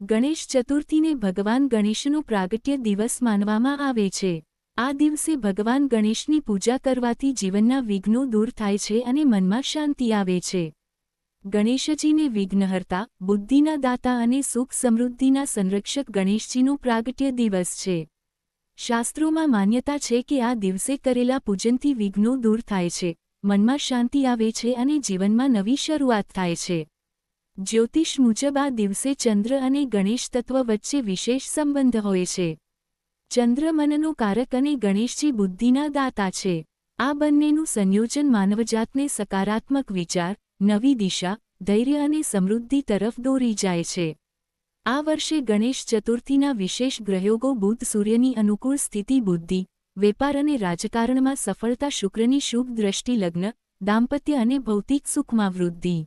ગણેશ ચતુર્થીને ભગવાન ગણેશનો પ્રાગટ્ય દિવસ માનવામાં આવે છે. આ દિવસે ભગવાન ગણેશની પૂજા કરવાથી જીવનના વિઘ્નો દૂર થાય છે અને મનમાં શાંતિ આવે છે. ગણેશજીને વિઘ્નહર્તા, બુદ્ધિના દાતા અને સુખ સમૃદ્ધિના સંરક્ષક ગણેશજીનો પ્રાગટ્ય દિવસ છે. શાસ્ત્રોમાં માન્યતા છે કે આ દિવસે કરેલા પૂજનથી વિઘ્નો દૂર થાય છે, મનમાં શાંતિ આવે છે અને જીવનમાં નવી શરૂઆત થાય છે. જ્યોતિષ મુજબ આ દિવસે ચંદ્ર અને ગણેશ તત્વ વચ્ચે વિશેષ સંબંધ હોય છે. ચંદ્ર મનનો કારક અને ગણેશજી બુદ્ધિના દાતા છે. આ બંનેનું સંયોજન માનવજાતને સકારાત્મક વિચાર, નવી દિશા, ધૈર્ય અને સમૃદ્ધિ તરફ દોરી જાય છે. આ વર્ષે ગણેશ ચતુર્થીના વિશેષ ગ્રહયોગો બુધ સૂર્યની અનુકૂળ સ્થિતિ બુદ્ધિ, વેપાર અને રાજકારણમાં સફળતા શુક્રની શુભ દ્રષ્ટિ લગ્ન, દાંપત્ય અને ભૌતિક સુખમાં વૃદ્ધિ.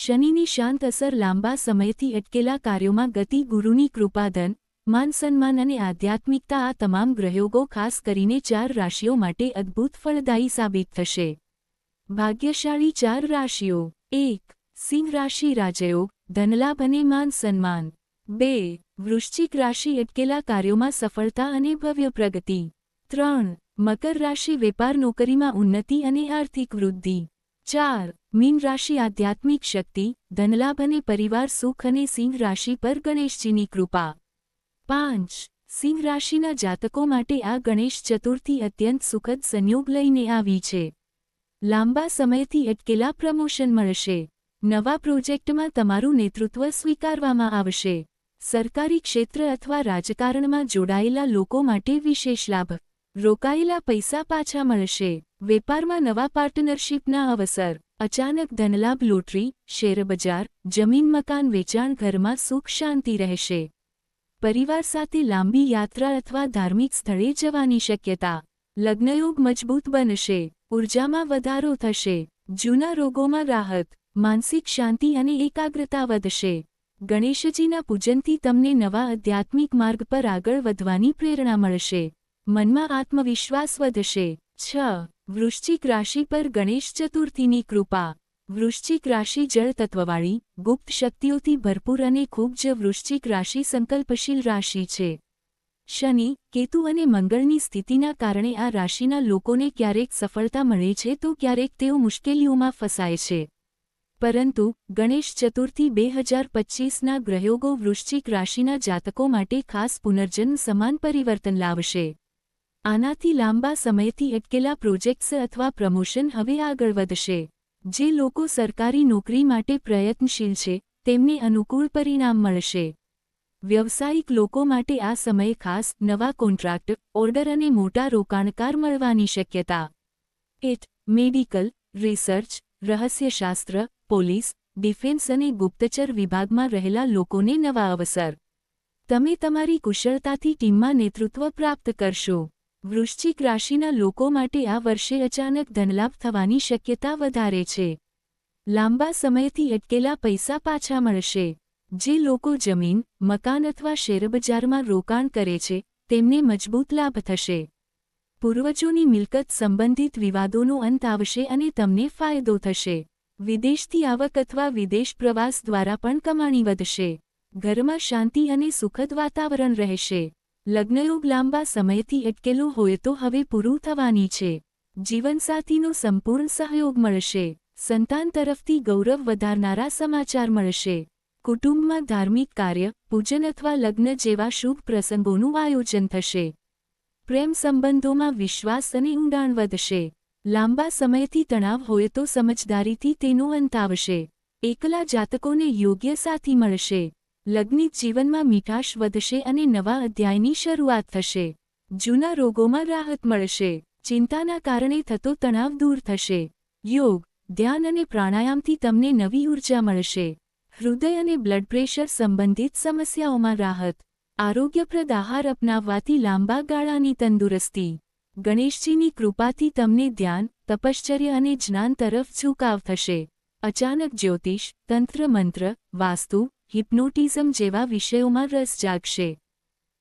શનિની શાંત અસર લાંબા સમયથી અટકેલા કાર્યોમાં ગતિ, ગુરુની કૃપાધન માન, સન્માન અને આધ્યાત્મિકતા આ તમામ ગ્રહયોગો ખાસ કરીને ચાર રાશિઓ માટે અદ્ભુત ફળદાયી સાબિત થશે. ભાગ્યશાળી ચાર રાશિઓ. એક, સિંહ રાશિ રાજયોગ, ધનલાભ અને માન, સન્માન. બે, વૃશ્ચિક રાશિ અટકેલા કાર્યોમાં સફળતા અને ભવ્ય પ્રગતિ. ત્રણ, મકર રાશિ વેપાર નોકરીમાં ઉન્નતિ અને આર્થિક વૃદ્ધિ. ચાર, મીન રાશિ આધ્યાત્મિક શક્તિ, ધનલાભ અને પરિવાર સુખ અને સિંહ રાશિ પર ગણેશજીની કૃપા. પાંચ, સિંહ રાશિના જાતકો માટે આ ગણેશ ચતુર્થી અત્યંત સુખદ સંયોગ લઈને આવી છે. લાંબા સમયથી અટકેલા પ્રમોશન મળશે. નવા પ્રોજેક્ટમાં તમારું નેતૃત્વ સ્વીકારવામાં આવશે. સરકારી ક્ષેત્ર અથવા રાજકારણમાં જોડાયેલા લોકો માટે વિશેષ લાભ. રોકાયેલા પૈસા પાછા મળશે. વેપારમાં નવા પાર્ટનરશીપના અવસર. અચાનક ધનલાભ લોટરી શેરબજાર જમીન મકાન વેચાણ ઘરમાં સુખ શાંતિ રહેશે. પરિવાર સાથે લાંબી યાત્રા અથવા ધાર્મિક સ્થળે જવાની શક્યતા. લગ્નયોગ મજબૂત બનશે. ઉર્જામાં વધારો થશે. જૂના રોગોમાં રાહત. માનસિક શાંતિ અને એકાગ્રતા વધશે. ગણેશજીના પૂજનથી તમને નવા આધ્યાત્મિક માર્ગ પર આગળ વધવાની પ્રેરણા મળશે. મનમાં આત્મવિશ્વાસ વધશે. છ વૃશ્ચિક રાશિ પર ગણેશ ચતુર્થીની કૃપા. વૃશ્ચિક રાશિ જળ તત્વવાળી, ગુપ્ત શક્તિઓથી ભરપૂર અને ખૂબ જ વૃશ્ચિક રાશિ સંકલ્પશીલ રાશિ છે. શનિ, કેતુ અને મંગળની સ્થિતિના કારણે આ રાશિના લોકોને ક્યારેક સફળતા મળે છે તો ક્યારેક તેઓ મુશ્કેલીઓમાં ફસાય છે. પરંતુ, ગણેશ ચતુર્થી બે હજાર પચ્ચીસના ગ્રહયોગો વૃશ્ચિક રાશિના જાતકો માટે ખાસ પુનર્જન્મ સમાન પરિવર્તન લાવશે. આનાથી લાંબા સમયથી અટકેલા પ્રોજેક્ટ્સ અથવા પ્રમોશન હવે આગળ વધશે. જે લોકો સરકારી નોકરી માટે પ્રયત્નશીલ છે, તેમને અનુકૂળ પરિણામ મળશે. વ્યવસાયિક લોકો માટે આ સમય ખાસ નવા કોન્ટ્રાક્ટ, ઓર્ડર અને મોટા રોકાણકાર મળવાની શક્યતા. એટ, મેડિકલ, રિસર્ચ, રહસ્યશાસ્ત્ર, પોલીસ, ડિફેન્સ અને ગુપ્તચર વિભાગમાં રહેલા લોકોને નવા અવસર. તમે તમારી કુશળતાથી ટીમમાં નેતૃત્વ પ્રાપ્ત કરશો. વૃશ્ચિક રાશિના લોકો માટે આ વર્ષે અચાનક ધનલાભ થવાની શક્યતા વધારે છે. લાંબા સમયથી અટકેલા પૈસા પાછા મળશે. જે લોકો જમીન, મકાન અથવા શેરબજારમાં રોકાણ કરે છે, તેમને મજબૂત લાભ થશે. પૂર્વજોની મિલકત સંબંધિત વિવાદોનો અંત આવશે અને તમને ફાયદો થશે. વિદેશથી આવક અથવા વિદેશ પ્રવાસ દ્વારા પણ કમાણી વધશે. ઘરમાં શાંતિ અને સુખદ વાતાવરણ રહેશે. લગ્નયોગ લાંબા સમયથી અટકેલું હોય તો હવે પૂરું થવાની છે. જીવનસાથીનો સંપૂર્ણ સહયોગ મળશે. સંતાન તરફથી ગૌરવ વધારનારા સમાચાર મળશે. કુટુંબમાં ધાર્મિક કાર્ય, પૂજન અથવા લગ્ન જેવા શુભ પ્રસંગોનું આયોજન થશે. પ્રેમ સંબંધોમાં વિશ્વાસ અને ઊંડાણ વધશે. લાંબા સમયથી તણાવ હોય તો સમજદારીથી તેનો અંત આવશે. એકલા જાતકોને યોગ્ય સાથી મળશે. લગ્નિત જીવનમાં મીઠાશ વધશે અને નવા અધ્યાયની શરૂઆત થશે. જૂના રોગોમાં રાહત મળશે. ચિંતાના કારણે થતો તણાવ દૂર થશે. યોગ, ધ્યાન અને પ્રાણાયામથી તમને નવી ઊર્જા મળશે. હૃદય અને બ્લડ પ્રેશર સંબંધિત સમસ્યાઓમાં રાહત. આરોગ્યપ્રદ આહાર અપનાવવાથી લાંબા ગાળાની તંદુરસ્તી. ગણેશજીની કૃપાથી તમને ધ્યાન, તપશ્ચર્ય અને જ્ઞાન તરફ ઝુકાવ થશે. અચાનક જ્યોતિષ, તંત્ર મંત્ર, વાસ્તુ હિપ્નોટિઝમ જેવા વિષયોમાં રસ જાગશે.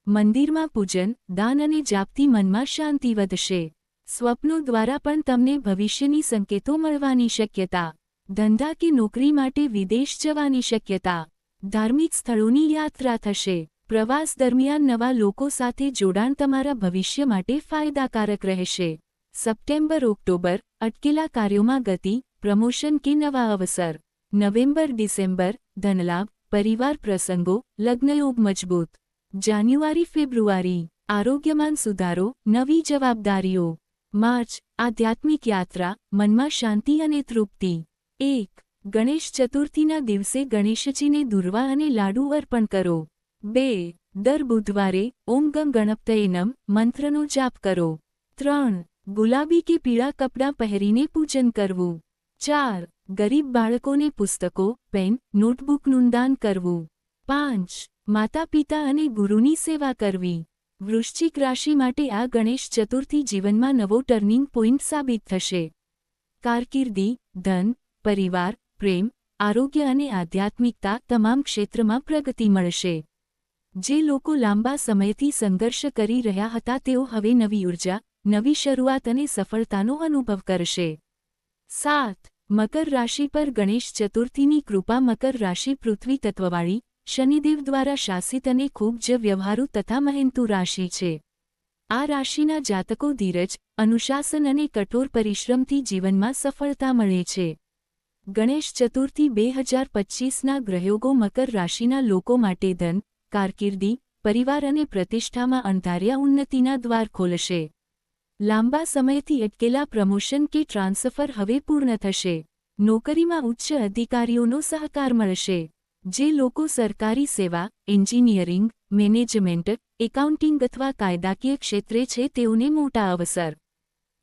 મંદિરમાં પૂજન, દાન અને જાપથી મનમાં શાંતિ વધશે. સ્વપ્નો દ્વારા પણ તમને ભવિષ્યની સંકેતો મળવાની શક્યતા. ધંધા કે નોકરી માટે વિદેશ જવાની શક્યતા. ધાર્મિક સ્થળોની યાત્રા થશે. પ્રવાસ દરમિયાન નવા લોકો સાથે જોડાણ તમારા ભવિષ્ય માટે ફાયદાકારક રહેશે. સપ્ટેમ્બર, ઓક્ટોબર, અટકેલા કાર્યોમાં ગતિ, પ્રમોશન કે નવા અવસર. નવેમ્બર, ડિસેમ્બર, ધનલાભ પરિવાર પ્રસંગો લગ્નયોગ મજબૂત. જાન્યુઆરી, ફેબ્રુઆરી. આરોગ્યમાન સુધારો, નવી જવાબદારીઓ. માર્ચ, આધ્યાત્મિક યાત્રા, મનમાં શાંતિ અને તૃપ્તિ. એક, ગણેશ ચતુર્થીના દિવસે ગણેશજીને દુર્વા અને લાડુ અર્પણ કરો. બે, દર બુધવારે ઓમ ગમ ગણપતયનમ મંત્રનો જાપ કરો. ત્રણ, ગુલાબી કે પીળા કપડાં પહેરીને પૂજન કરવું. ચાર ગરીબ બાળકોને પુસ્તકો, પેન નોટબુકનું દાન કરવું. પાંચ માતા પિતા અને ગુરુની સેવા કરવી. વૃશ્ચિક રાશિ માટે આ ગણેશ ચતુર્થી જીવનમાં નવો ટર્નિંગ પોઇન્ટ સાબિત થશે. કારકિર્દી, ધન, પરિવાર, પ્રેમ, આરોગ્ય અને આધ્યાત્મિકતા તમામ ક્ષેત્રમાં પ્રગતિ મળશે. જે લોકો લાંબા સમયથી સંઘર્ષ કરી રહ્યા હતા તેઓ હવે નવી ઊર્જા, નવી શરૂઆત અને સફળતાનો અનુભવ કરશે. સાત મકર રાશિ પર ગણેશ ચતુર્થીની કૃપા મકર રાશિ પૃથ્વી તત્વવાળી, શનિદેવ દ્વારા શાસિત અને ખૂબ જ વ્યવહારુ તથા મહેનતુ રાશિ છે. આ રાશિના જાતકો ધીરજ, અનુશાસન અને કઠોર પરિશ્રમથી જીવનમાં સફળતા મળે છે. ગણેશ ચતુર્થી બે હજાર પચ્ચીસના ગ્રહયોગો મકર રાશિના લોકો માટે ધન, કારકિર્દી, પરિવાર અને પ્રતિષ્ઠામાં અણધાર્યા ઉન્નતિના દ્વાર ખોલશે. લાંબા સમયથી અટકેલા પ્રમોશન કે ટ્રાન્સફર હવે પૂર્ણ થશે. નોકરીમાં ઉચ્ચ અધિકારીઓનો સહકાર મળશે. જે લોકો સરકારી સેવા, એન્જિનિયરિંગ, મેનેજમેન્ટ, એકાઉન્ટિંગ અથવા કાયદાકીય ક્ષેત્રે છે તેઓને મોટા અવસર.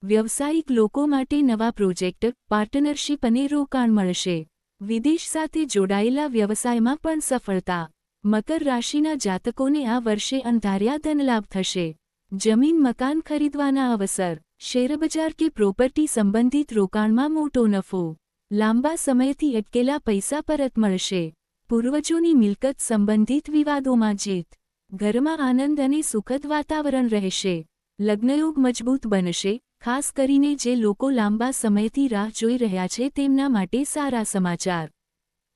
વ્યવસાયિક લોકો માટે નવા પ્રોજેક્ટ, પાર્ટનરશિપ અને રોકાણ મળશે. વિદેશ સાથે જોડાયેલા વ્યવસાયમાં પણ સફળતા. મકર રાશિના જાતકોને આ વર્ષે અંધાર્યા ધનલાભ થશે. જમીન મકાન ખરીદવાના અવસર શેરબજાર કે પ્રોપર્ટી સંબંધિત રોકાણમાં મોટો નફો. લાંબા સમયથી અટકેલા પૈસા પરત મળશે. પૂર્વજોની મિલકત સંબંધિત વિવાદોમાં જીત. ઘરમાં આનંદ અને સુખદ વાતાવરણ રહેશે. લગ્નયોગ મજબૂત બનશે, ખાસ કરીને જે લોકો લાંબા સમયથી રાહ જોઈ રહ્યા છે તેમના માટે સારા સમાચાર.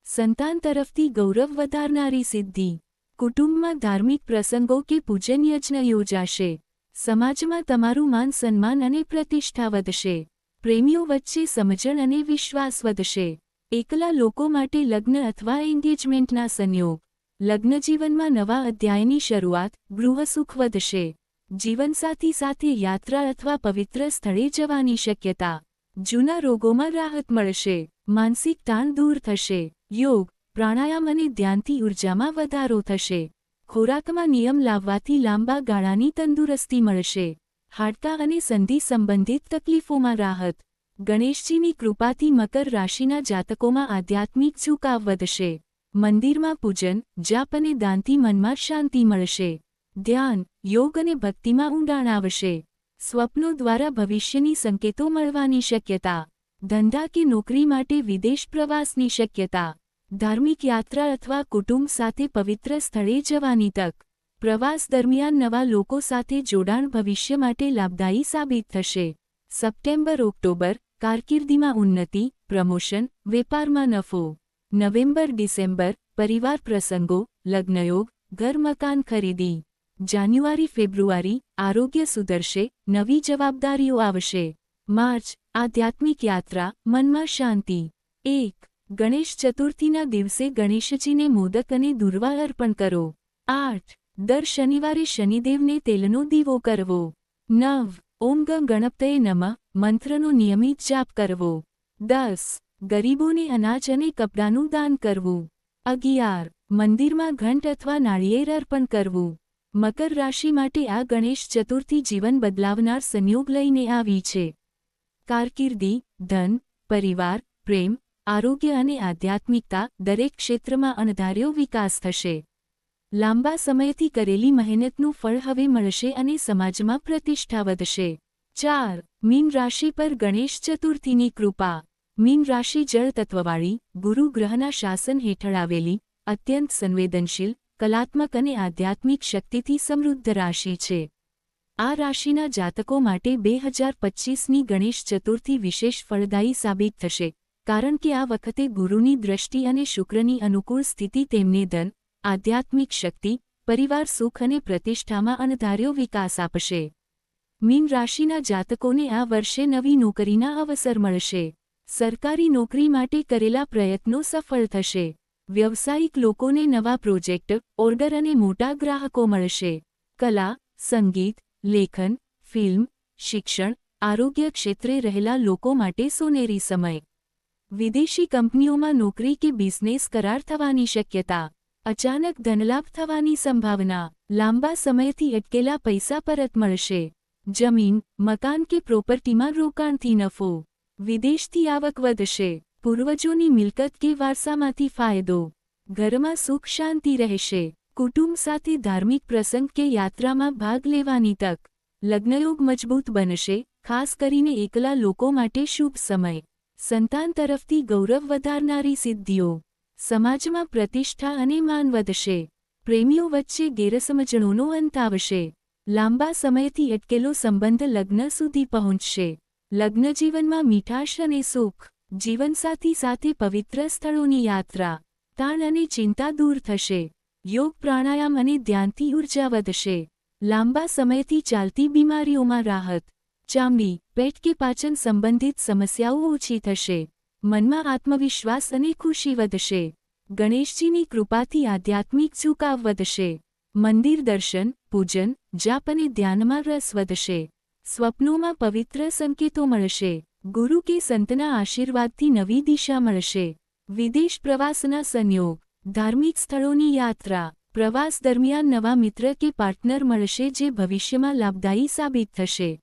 સંતાન તરફથી ગૌરવ વધારનારી સિદ્ધિ. કુટુંબમાં ધાર્મિક પ્રસંગો કે પૂજન યજ્ઞ યોજાશે. સમાજમાં તમારું માન સન્માન અને પ્રતિષ્ઠા વધશે. પ્રેમીઓ વચ્ચે સમજણ અને વિશ્વાસ વધશે. એકલા લોકો માટે લગ્ન અથવા એન્ગેજમેન્ટના સંયોગ. લગ્નજીવનમાં નવા અધ્યાયની શરૂઆત ગૃહસુખ વધશે. જીવનસાથી સાથે યાત્રા અથવા પવિત્ર સ્થળે જવાની શક્યતા. જૂના રોગોમાં રાહત મળશે. માનસિક તાણ દૂર થશે. યોગ, પ્રાણાયામ અને ધ્યાનથી ઉર્જામાં વધારો થશે. ખોરાકમાં નિયમ લાવવાથી લાંબા ગાળાની તંદુરસ્તી મળશે. હાડતા અને સંધિ સંબંધિત તકલીફોમાં રાહત. ગણેશજીની કૃપાથી મકર રાશિના જાતકોમાં આધ્યાત્મિક ઝુકાવ વધશે. મંદિરમાં પૂજન, જાપ અને દાનથી મનમાં શાંતિ મળશે. ધ્યાન, યોગ અને ભક્તિમાં ઊંડાણ આવશે. સ્વપ્નો દ્વારા ભવિષ્યની સંકેતો મળવાની શક્યતા. ધંધા કે નોકરી માટે વિદેશ પ્રવાસની શક્યતા. ધાર્મિક યાત્રા અથવા કુટુંબ સાથે પવિત્ર સ્થળે જવાની તક. પ્રવાસ દરમિયાન નવા લોકો સાથે જોડાણ ભવિષ્ય માટે લાભદાયી સાબિત થશે. સપ્ટેમ્બર, ઓક્ટોબર, કારકિર્દીમાં ઉન્નતિ, પ્રમોશન, વેપારમાં નફો. નવેમ્બર, ડિસેમ્બર, પરિવાર પ્રસંગો, લગ્નયોગ, ઘર મકાન ખરીદી. જાન્યુઆરી, ફેબ્રુઆરી, આરોગ્ય સુધરશે, નવી જવાબદારીઓ આવશે. માર્ચ, આધ્યાત્મિક યાત્રા, મનમાં શાંતિ. એક ગણેશ ચતુર્થીના દિવસે ગણેશજીને મોદક અને દુર્વા અર્પણ કરો. આઠ, દર શનિવારે શનિદેવને તેલનો દીવો કરવો. નવ, ઓમ ગ ગણપતય નમ, મંત્રનો નિયમિત જાપ કરવો. દસ, ગરીબોને અનાજ અને કપડાનું દાન કરવું. અગિયાર, મંદિરમાં ઘંટ અથવા નાળિયેર અર્પણ કરવું. મકર રાશિ માટે આ ગણેશ ચતુર્થી જીવન બદલાવનાર સંયોગ લઈને આવી છે. કારકિર્દી, ધન, પરિવાર, પ્રેમ આરોગ્ય અને આધ્યાત્મિકતા દરેક ક્ષેત્રમાં અણધાર્યો વિકાસ થશે. લાંબા સમયથી કરેલી મહેનતનું ફળ હવે મળશે અને સમાજમાં પ્રતિષ્ઠા વધશે. ચાર, મીન રાશિ પર ગણેશ ચતુર્થીની કૃપા. મીન રાશિ જળ તત્વવાળી, ગુરુ ગ્રહના શાસન હેઠળ આવેલી, અત્યંત સંવેદનશીલ, કલાત્મક અને આધ્યાત્મિક શક્તિથી સમૃદ્ધ રાશિ છે. આ રાશિના જાતકો માટે બે હજાર પચ્ચીસની ગણેશ ચતુર્થી વિશેષ ફળદાયી સાબિત થશે. કારણ કે આ વખતે ગુરુની દ્રષ્ટિ અને શુક્રની અનુકૂળ સ્થિતિ તેમને ધન, આધ્યાત્મિક શક્તિ, પરિવાર સુખ અને પ્રતિષ્ઠામાં અણધાર્યો વિકાસ આપશે. મીન રાશિના જાતકોને આ વર્ષે નવી નોકરીના અવસર મળશે. સરકારી નોકરી માટે કરેલા પ્રયત્નો સફળ થશે. વ્યવસાયિક લોકોને નવા પ્રોજેક્ટ, ઓર્ડર અને મોટા ગ્રાહકો મળશે. કલા, સંગીત, લેખન, ફિલ્મ, શિક્ષણ, આરોગ્ય ક્ષેત્રે રહેલા લોકો માટે સોનેરી સમય. વિદેશી કંપનીઓમાં નોકરી કે બિઝનેસ કરાર થવાની શક્યતા, અચાનક ધનલાભ થવાની સંભાવના, લાંબા સમયથી અટકેલા પૈસા પરત મળશે, જમીન, મકાન કે પ્રોપર્ટીમાં રોકાણથી નફો, વિદેશથી આવક વધશે, પૂર્વજોની મિલકત કે વારસામાંથી ફાયદો, ઘરમાં સુખ શાંતિ રહેશે, કુટુંબ સાથે ધાર્મિક પ્રસંગ કે યાત્રામાં ભાગ લેવાની તક, લગ્નયોગ મજબૂત બનશે, ખાસ કરીને એકલા લોકો માટે શુભ સમય. સંતાન તરફથી ગૌરવ વધારનારી સિદ્ધિઓ. સમાજમાં પ્રતિષ્ઠા અને માન વધશે. પ્રેમીઓ વચ્ચે ગેરસમજણોનો અંત આવશે. લાંબા સમયથી અટકેલો સંબંધ લગ્ન સુધી પહોંચશે. લગ્નજીવનમાં મીઠાશ અને સુખ, જીવનસાથી સાથે પવિત્ર સ્થળોની યાત્રા, તાણ અને ચિંતા દૂર થશે. યોગ પ્રાણાયામ અને ધ્યાનથી ઊર્જા વધશે. લાંબા સમયથી ચાલતી બીમારીઓમાં રાહત. ચામડી પેટ કે પાચન સંબંધિત સમસ્યાઓ ઓછી થશે. મનમાં આત્મવિશ્વાસ અને ખુશી વધશે. ગણેશજીની કૃપાથી આધ્યાત્મિક ઝુકાવ વધશે. મંદિર દર્શન, પૂજન, જાપ અને ધ્યાનમાં રસ વધશે. સ્વપ્નોમાં પવિત્ર સંકેતો મળશે. ગુરુ કે સંતના આશીર્વાદથી નવી દિશા મળશે. વિદેશ પ્રવાસના સંયોગ, ધાર્મિક સ્થળોની યાત્રા, પ્રવાસ દરમિયાન નવા મિત્ર કે પાર્ટનર મળશે જે ભવિષ્યમાં લાભદાયી સાબિત થશે.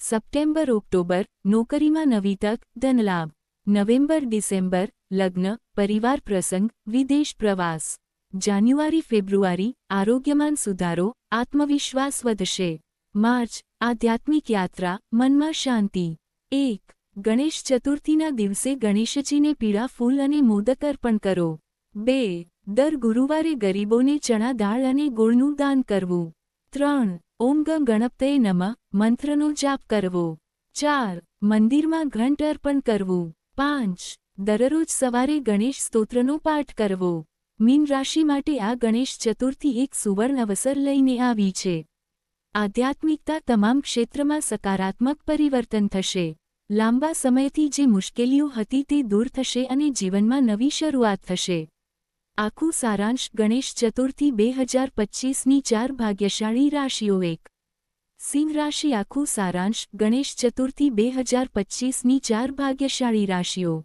સપ્ટેમ્બર ઓક્ટોબર, નોકરીમાં નવી તક, ધનલાભ. નવેમ્બર ડિસેમ્બર, લગ્ન, પરિવાર પ્રસંગ, વિદેશ પ્રવાસ. જાન્યુઆરી ફેબ્રુઆરી, આરોગ્યમાન સુધારો, આત્મવિશ્વાસ વધશે. માર્ચ, આધ્યાત્મિક યાત્રા, મનમાં શાંતિ. એક, ગણેશ ચતુર્થીના દિવસે ગણેશજીને પીળા ફૂલ અને મોદક અર્પણ કરો. બે, દર ગુરુવારે ગરીબોને ચણા દાળ અને ગોળનું દાન કરવું. ત્રણ ઓમ ગ ગણપતય નમ, મંત્રનો જાપ કરવો. ચાર, મંદિરમાં ઘંટ અર્પણ કરવું. પાંચ, દરરોજ સવારે ગણેશ સ્તોત્રનો પાઠ કરવો. મીન રાશિ માટે આ ગણેશ ચતુર્થી એક સુવર્ણ અવસર લઈને આવી છે. આધ્યાત્મિકતા તમામ ક્ષેત્રમાં સકારાત્મક પરિવર્તન થશે. લાંબા સમયથી જે મુશ્કેલીઓ હતી તે દૂર થશે અને જીવનમાં નવી શરૂઆત થશે. આખું સારાંશ ગણેશ ચતુર્થી બે હજાર પચ્ચીસની ચાર ભાગ્યશાળી રાશિઓ એક. સિંહ રાશિ આખું સારાંશ ગણેશ ચતુર્થી બે હજાર પચ્ચીસની ચાર ભાગ્યશાળી રાશિઓ.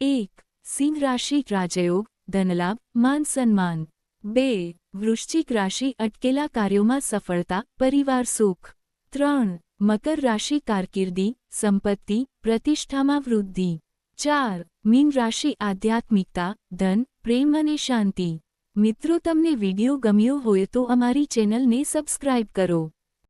એક. સિંહ રાશિ રાજયોગ, ધનલાભ, માન સન્માન. બે. વૃશ્ચિક રાશિ અટકેલા કાર્યોમાં સફળતા, પરિવાર સુખ. ત્રણ. મકર રાશિ કારકિર્દી, સંપત્તિ, પ્રતિષ્ઠામાં વૃદ્ધિ. ચાર. મીન રાશિ આધ્યાત્મિકતા, ધન પ્રેમ અને શાંતિ. મિત્રો તમને વિડિયો ગમ્યો હોય તો અમારી ચેનલને સબસ્ક્રાઇબ કરો.